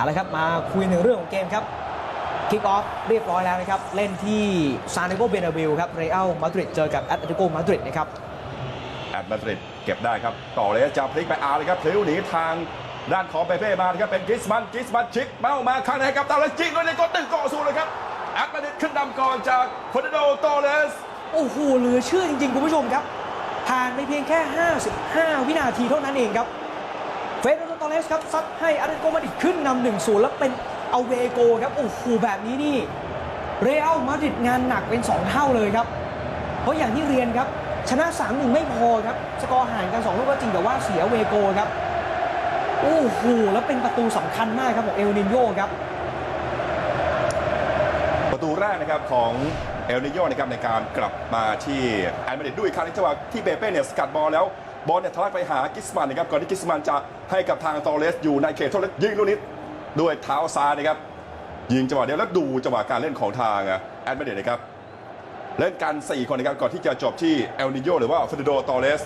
เอาละครับมาคุยถึงเรื่องของเกมครับคิกออฟเรียบร้อยแล้วนะครับ เล่นที่ซาน t ิโกเบนาบิลครับเรอัลมาดริดเจอกับแอตเลติโกมาดริดนะครับแอตมาดริดเก็บได้ครับ ต่อเลยจะพลิกไปอาร์เลยครับพลิ้วหนีทางด้านของเปเป้มานะครับเป็นกริสมันกริสมันชิกเมามาข้างในครับตามแล้วจิงด้วยในกดตึงก่อสู้เลยครับแอตมาดริดขึ้นนำก่อนจากฟอร์นันโดโตเลสโอ้โหเหลือเชื่อจริงๆคุณผู้ชมครับผ่านไปเพียงแค่ 55 วินาทีเท่านั้นเองครับ เลสครับซัดให้อารเตโกมาดิดขึ้นนำหนึ่งศูนย์แล้วเป็นเอาเวโกครับ โอ้โหแบบนี้นี่ เรอัลมาดริดงานหนักเป็น 2 เท่าเลยครับ เพราะอย่างที่เรียนครับ ชนะ 3-1 ไม่พอครับ สกอร์ห่างกัน 2 ลูกก็จริงแต่ว่าเสียเวโกครับ โอ้โหแล้วเป็นประตูสำคัญมากครับของเอลนินโยครับ ประตูแรกนะครับของเอลนิโยนะครับในการกลับมาที่แอตมาดริดด้วยครั้งในจังหวะที่เปเป้เนี่ยสกัดบอลแล้ว บอลเนี่ยทะลักไปหากิสมันนะครับก่อนที่กิสมันจะให้กับทางโตเลสอยู่ในเขตโทษแล้วยิงลูกนี้ด้วยเท้าซ้ายนะครับยิงจังหวะเดียวแล้วดูจังหวะการเล่นของทางแอตมาดริดนะครับเล่นกัน 4 คนนะครับก่อนที่จะจบที่เอลนิโยหรือว่าฟ e ดโดตอเรส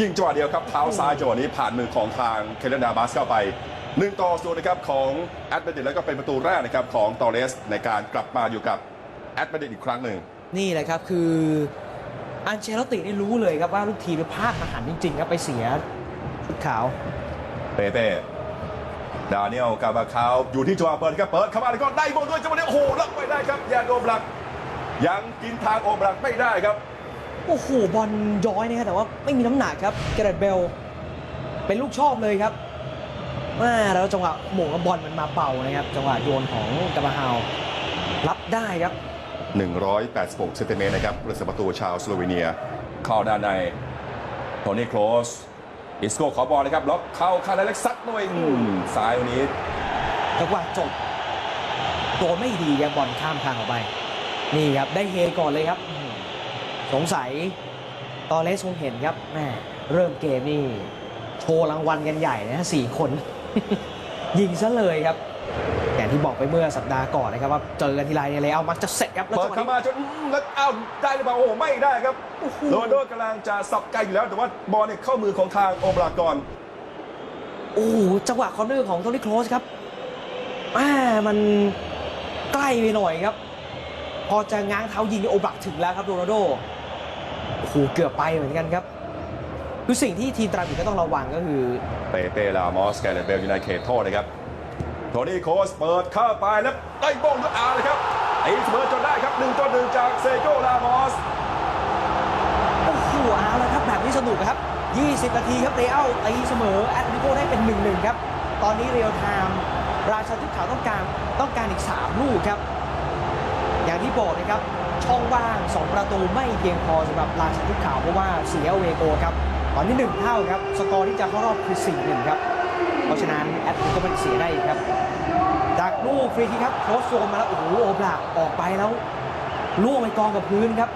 ยิงจังหวะเดียวครับเท้าซ้ายจังหวะนี้ผ่านมือของทางเคเลนดาบัสเข้าไป1ต่อศูนย์นะครับของแอตมาดริดแล้วก็เป็นประตูแรกนะครับของตอเรสในการกลับมาอยู่กับแอตมาดริดอีกครั้งหนึ่งนี่แหละครับคือ อันเชลตินี่รู้เลยครับว่าลูกทีมเป็นพลาดอาหารจริงๆครับไปเสียชุดขาว เปเป้ดาเนียลกาบาคาวอยู่ที่จังหวะเปิดครับเปิดเข้ามาแล้วก็ได้บอลด้วยจังหวะนี้โอ้โหลักไม่ได้ครับยาโดมลัก ยังกินทางโอมลักไม่ได้ครับโอ้โหบอลย้อยนะครับแต่ว่าไม่มีน้ำหนักครับเกเรตเบล เป็นลูกชอบเลยครับมาแล้วจังหวะหม่งกับบอลมันมาเป่านะครับจังหวะโยนของกาบาฮาวรับได้ครับ 186เซนติเมตรนะครับผู้รักษาประตูชาวสโลวีเนีย เข้าด้านในโทนี่โครสอิสโก้ขอบอลนะครับล็อกเข้าคาร์เล็กซัดด้วยอืมซ้ายวันนี้จังหวะจบตัวไม่ดีครับบอลข้ามทางออกไป นี่ครับได้เฮก่อนเลยครับอืมสงสัยตอนเลสคงเห็นครับแม่เริ่มเกมนี่ โชว์รางวัลกันใหญ่นะสี่คน ยิงซะเลยครับ อย่างที่บอกไปเมื่อสัปดาห์ก่อนนะครับว่าเจอกันทีไรเนี่ยเลยเอามักจะเสร็จครับแล้วเปิจัดงหวะเข้านี้มาจนอืมแล้วอ้าวได้หรือเปล่าโอ้โหไม่ได้ครับโอ้โหโรนลโดกำลังจะสับไกลอยู่แล้ว แต่ว่าบอลเนี่ยเข้ามือของทางโอมลากรโอ้โหจังหวะคอร์เนอร์ของโทนี่โครสครับแม่มันใกล้ไปหน่อยครับ พอจะง้างเท้ายิงนี่โอบลักถึงแล้วครับโรนัลโดโอ้โหเกือบไปเหมือนกันครับคือสิ่งที่ทีมตราบิดก็ต้องระวังก็คือ เปเป้ลามอสแกเรตเบลอยู่ในเขตโทษนะครับโทนี่โคสเปิดเข้าไปแล้วได้บอลด้วยอาร์เลยครับตีเสมอจนได้ครับหนึ่งต่อหนึ่งจากเซโกลามอสโอ้โหเอาละครับแบบนี้สนุกครับ 20 นาทีครับเรอัลตีเสมอแอตเลติโกได้เป็น 1-1 ครับ ตอนนี้เรียลไทม์ราชาทิพย์ขาวต้องการต้องการอีก 3 ลูกครับ อย่างที่บอกนะครับ ช่องว่าง 2 ประตูไม่เพียงพอสำหรับราชาทิพย์ขาวเพราะว่าเสียเวโกครับ ตอนนี้ 1 เท่าครับ สกอร์ที่จะเข้ารอบคือ 4-1 ครับ เพราะฉะนั้นแอตเลติกไม่เสียได้อีกครับจากลูกฟรีคิกครับโคสโซนมาแล้วโอ้โหโอบลากออกไปแล้วล่วงไปกองกับพื้นครับ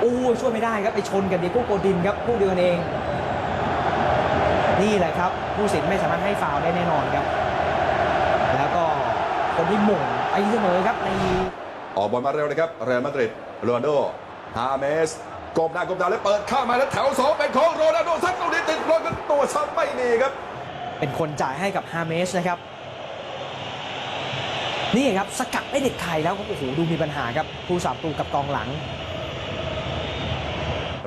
โอ้ช่วยไม่ได้ครับไปชนกับเดียโก้โกดินครับพวกเดียวกันเอง นี่แหละครับ ผู้สินไม่สามารถให้ฟาวได้แน่นอนครับ แล้วก็คนที่หม่งไปเสมอครับในออกบอลมาเร็วนะครับเรอัลมาดริดโรนัลโดฮาเมสกบหน้ากบดาวแล้วเปิดข้ามาแล้วแถวสองเป็นของโรนัลโดซัดตรงนี้ติดบอลกันตัวซัดไม่มีครับ เป็นคนจ่ายให้กับฮาเมสนะครับ นี่ครับสกัดไม่เด็ดขาดแล้วครับโอ้โหดูมีปัญหาครับผู้สาประตูกับกองหลัง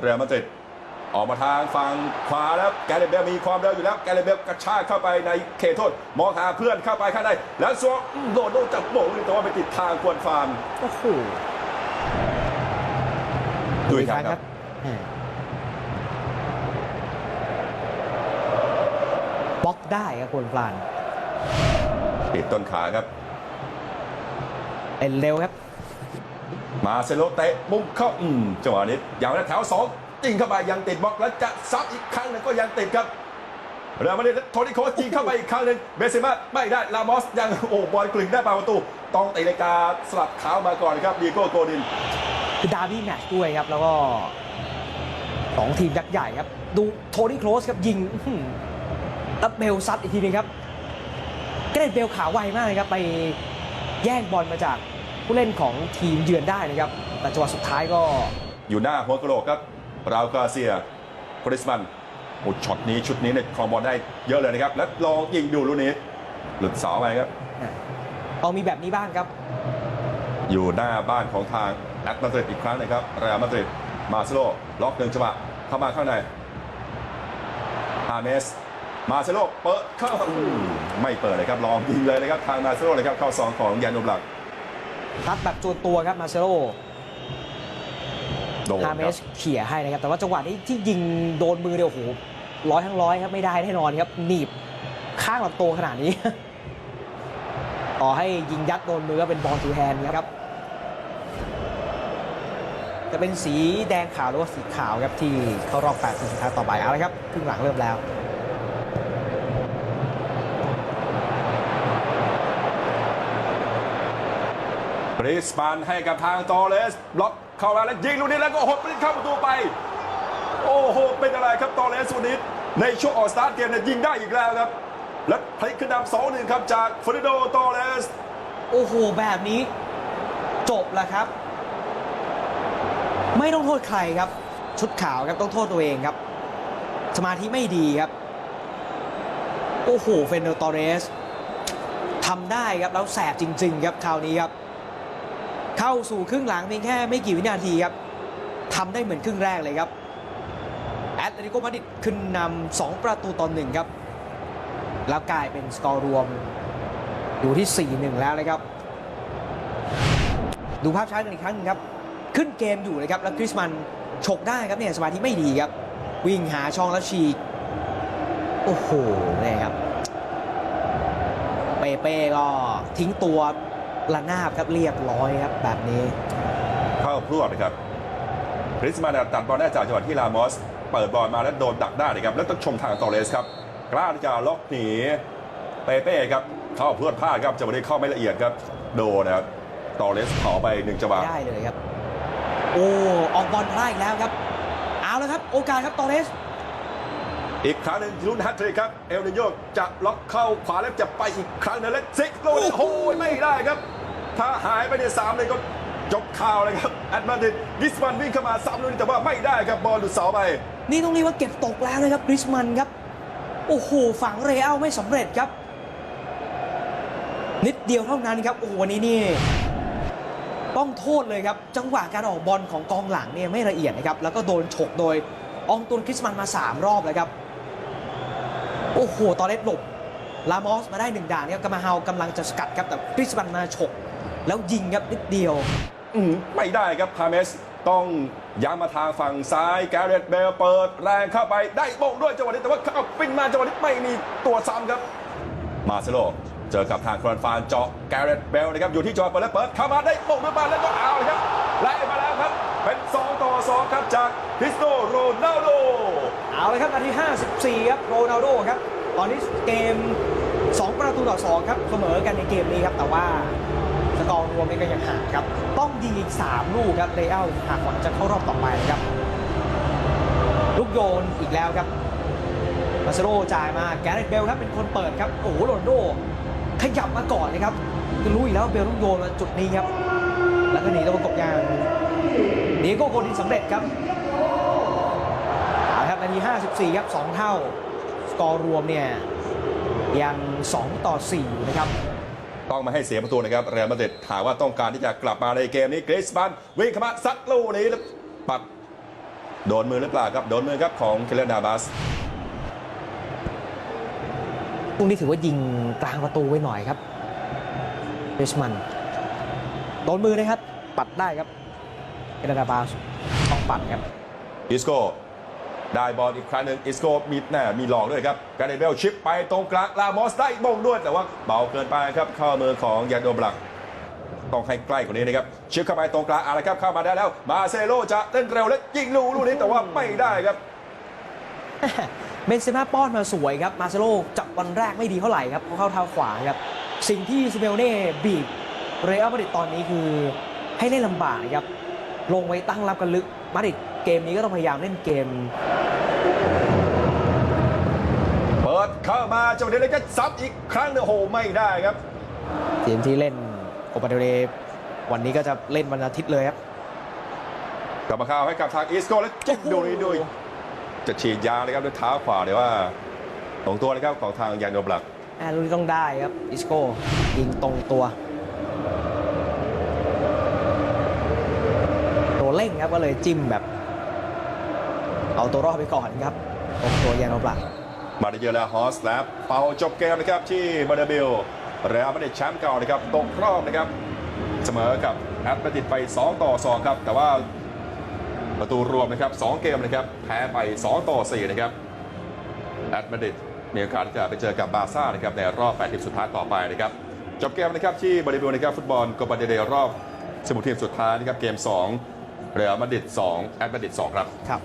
เรอัลมาดริดออกมาทางฝั่งขวาแล้วแกเรเบลมีความเร็วอยู่แล้วแกเรเบลกระชากเข้าไปในเขตโทษ มองหาเพื่อนเข้าไปข้างใน แล้วซัวอืมโดนโดนจับโบงแต่ว่าไปติดทางควนฟาร์มโอ้โหดูอีกครั้งครับ แหม่บล็อก ได้ครับคนพลานติดต้นขาครับเป็นเร็วครับ มาเซโลเตะมุมเข้าอืมจังหวะนี้อย่างนั้นแถวสองยิงเข้าไปยังติดบล็อกแล้วจะซับอีกครั้งหนึงก็ยังติดครับเรอัลมาดริดโทนี่โคสยิงเข้าไปอีกครั้งหนึ่งเบเซม่าไม่ได้ลามอสยังโอ้บอลกลึงได้ปาประตู ต้องตีเลกาสลับเท้ามาก่อนครับดีโก้โกดินคือดาร์บี้แมตช์ด้วยครับ แล้วก็สองทีมยักษ์ใหญ่ครับ ดูโทนี่โคลสครับยิงอื้อหือ แล้วเบลซัดอีกทีนึงครับเกรดเบลขาไวมากเลยครับไปแย่งบอลมาจากผู้เล่นของทีมเยือนได้นะครับ แต่จังหวะสุดท้ายก็อยู่หน้าหัวกะโหลกครับราวกาเซียคริสมันโอ้ช็อตนี้ชุดนี้เนี่ยครองบอลได้เยอะเลยนะครับ แล้วลองยิงดูลูกนี้ หลุดเสาไปครับต้องมีแบบนี้บ้างครับ อยู่หน้าบ้านของทางแอตมาดริดอีกครั้งนะครับเรอัลมาดริดมาเซโลล็อกหนึ่งจังหวะเข้ามาข้างในฮาเมส มาเซโลเปิดเข้าอืมไม่เปิดเลยครับลองยิงเลยนะครับทางมาเซโลเลยครับเข้าสองของยานโนบลักทัดแบบจวนตัวครับมาเซโลโดนฮาเมครับสเขี่ยให้นะครับ แต่ว่าจังหวะนี้ที่ยิงโดนมือเดียวโอ้โหร้อยทั้งร้อยครับไม่ได้แน่นอนครับ หนีบข้างลำตัวขนาดนี้ ต่อให้ยิงยัดโดนมือก็เป็นบอลทูแฮนด์ครับจะเป็นสีแดงขาวหรือว่าสีขาวครับที่เข้ารอบ8ทีมสุดท้ายต่อไปเอาละครับครึ่งหลังเริ่มแล้ว บริสมันให้กับทางตอเลสบล็อกเข้ามาแล้วยิงลูกนี้แล้วก็หดไปเข้าประตูไป โอ้โห เป็นอะไรครับตอเลสวันนี้ในช่วงออกสตาร์ทเกมเนี่ยยิงได้อีกแล้วครับ และพลิกขึ้นนำสองหนึ่งครับจากฟริโดตอเลส โอ้โห แบบนี้ จบแล้วครับ ไม่ต้องโทษใครครับ ชุดขาวครับต้องโทษตัวเองครับ สมาธิไม่ดีครับ โอ้โห เฟนเดอร์ตอเรสทำได้ครับ แล้วแสบจริง ๆ ครับคราวนี้ครับ เข้าสู่ครึ่งหลังเพียงแค่ไม่กี่วินาทีครับทำได้เหมือนครึ่งแรกเลยครับแอตเลติโกมาดริดขึ้นนำสองประตูต่อหนึ่งครับ แล้วกลายเป็นสกอร์รวมอยู่ที่ 4-1 แล้วนะครับ ดูภาพช้ากันอีกครั้งหนึงครับ ขึ้นเกมอยู่นะครับ แล้วคริสมันฉกได้ครับเนี่ยสมาธิไม่ดีครับ วิ่งหาช่องแล้วฉีก โอ้โหเนี่ยครับ เปเป้ก็ทิ้งตัว ระนาบครับเรียบร้อยครับแบบนี้ เข้าพรวดนะครับคริสมาตัดบอลได้จากจังหวะที่ลามอส เปิดบอลมาแล้วโดนดักได้นะครับแล้วต้องชมทางตอเลสครับกล้าที่จะล็อกหนีเปเป้ครับเข้าพรวดพลาดครับจังหวะนี้เข้าไม่ละเอียดครับโดนนะครับตอเลสเผาไปหนึ่งจังหวะไม่ได้เลยครับ โอ้ออกบอลพลาดอีกแล้วครับเอาแล้วครับ โอกาสครับตอเรสอีกครั้งหนึ่งลุ้นแฮตทริกครับ เอลนิโยจะล็อกเข้าขวาแล้วจะไปอีกครั้งหนึงแล้วซิกโลนโอ้โอ้โหยไม่ได้ครับ ถ้าหายไปในสามเลยก็จบข่าวเลยครับแอดมาดริดกิสมันวิ่งเข้ามาซ้ำลูกนี้แต่ว่าไม่ได้ครับบอลหลุดเสาไป นี่ต้องเรียกว่าเก็บตกแล้วนะครับกริชมันครับ โอ้โห ฝังเรอัลไม่สำเร็จครับ นิดเดียวเท่านั้นครับ โอ้โห วันนี้นี่ต้องโทษเลยครับ จังหวะการออกบอลของกองหลังเนี่ยไม่ละเอียดนะครับ แล้วก็โดนฉกโดยอองตุนคริสมันมา 3 รอบแล้วครับ โอ้โห ตอนเล็ดหลบ ลามอสมาได้หนึ่งด่านครับกามาเฮากำลังจะสกัดครับ แต่คริสมันมาฉก แล้วยิงครับนิดเดียว อืมไม่ได้ครับพาเมสต้องย้ำมาทางฝั่งซ้ายแกเรตเบลเปิด แรงเข้าไปได้โป่งด้วยจังหวะนี้แต่ว่าเข้าปิ้นมาจังหวะนี้ไม่มีตัวซ้ำครับ มาเซโลเจอกับทางครอนฟานเจาะแกเรตเบลนะครับอยู่ที่จอเปิดแล้วเปิดเข้ามาได้โป่งด้วยมาแล้วก็เอาเลยครับไล่มาแล้วครับ เป็น2ต่อ2ครับจากคริสโตโรนัลโด เอาเลยครับนาที 54 ครับโรนัลโดครับ ตอนนี้เกม 2 ประตูต่อ 2 ครับเสมอกันในเกมนี้ครับ แต่ว่าสกอ รวมนี่ก็ยังห่างครับ ต้องยิงอีก 3 ลูกครับเรอัลหากหวังจะเข้ารอบต่อไปครับ ลูกโยนอีกแล้วครับมาเซโลจ่ายมาแกเรตเบลครับเป็นคนเปิดครับ โอ้โหโรนโด ขยับมาก่อนนะครับคือรู้อยู่แล้วเบลต้องโยนมาจุดนี้ครับ แล้วก็หนีตะวันตกยางเดียโก้โกดินสำเร็จครับเอาครับนาที 54 ครับ 2 เท่า สกอร์รวมเนี่ยยัง 2 ต่อ4อยู่นะครับ ต้องมาให้เสียประตูนะครับเรอัลมาดริดถามว่าต้องการที่จะกลับมาในเกมนี้กริสมันวิ่งเข้ามาซัดลูกนี้แล้วปัดโดนมือหรือเปล่าครับโดนมือครับของเคเลนดาบัสตรงนี้ถือว่ายิงกลางประตูไว้หน่อยครับเบชมันโดนมือนะครับ ปัดได้ครับเอเดนาบาสต้องปัดครับอิสโก ได้บอลอีกครั้งหนึ่งอิสโกมีแน่มีหลอกด้วยครับการเดเบลชิปไปตรงกลางลามอสได้บงด้วย แต่ว่าเบาเกินไปครับเข้ามือของยานโดบลักต้องให้ใกล้กว่านี้นะครับชิปเข้าไปตรงกลางอะไรครับเข้ามาได้แล้ว มาเซโลจะเล่นเร็วและยิงลูกลูกนี้แต่ว่าไม่ได้ครับเบนเซม่าป้อนมาสวยครับมาเซโลจับวันแรกไม่ดีเท่าไหร่ครับเพราเข้าเท้าขวาครับสิ่งที่ซิเมลเน่บีบเรอัลมาดริดตอนนี้คือให้เล่นลำบากครับลงไว้ตั้งรับกันลึกมาดริด เกมนี้ก็ต้องพยายามเล่นเกม เปิดเข้ามาจังหวะนี้แล้วก็ซับอีกครั้งหนึงโอ้โหไม่ได้ครับ ทีมที่เล่นโคปาเดเรวันนี้ก็จะเล่นวันอาทิตย์เลยครับกลับมาเข้าให้กับทางอิสโกและจิกดูนี้ด้วยจะฉีดยาวเลยครับด้วยเท้าขวาเดี๋ยวว่าของตัวนะครับของทางยานโดบลักอ่าลูกนี้ต้องได้ครับอิสโก้ยิงตรงตัวตัวเร่งครับก็เลยจิ้มแบบ เอาตัวรอดไปก่อนครับตรงตัวยานโนบลักมาได้เยอะแล้วฮอสแลบเป่าจบเกมนะครับที่มาเดบิลเรอัลมาดริดแชมป์เก่านะครับตกรอบนะครับเสมอกับแอตเลติกไป 2 ต่อ 2 ครับ แต่ว่าประตูรวมนะครับ 2 เกมนะครับ แพ้ไป 2 ต่อ 4 นะครับแอตมาดริดมีโอกาสที่จะไปเจอกับบาร์ซ่านะครับในรอบ8ทีมสุดท้ายต่อไปนะครับจบเกมนะครับที่บริบูนะครับฟุตบอลโกปาเดเดรอบ16ทีมสุดท้ายนะครับเกม 2 เรอัลมาดริด2แอตมาดริด2ครับครับ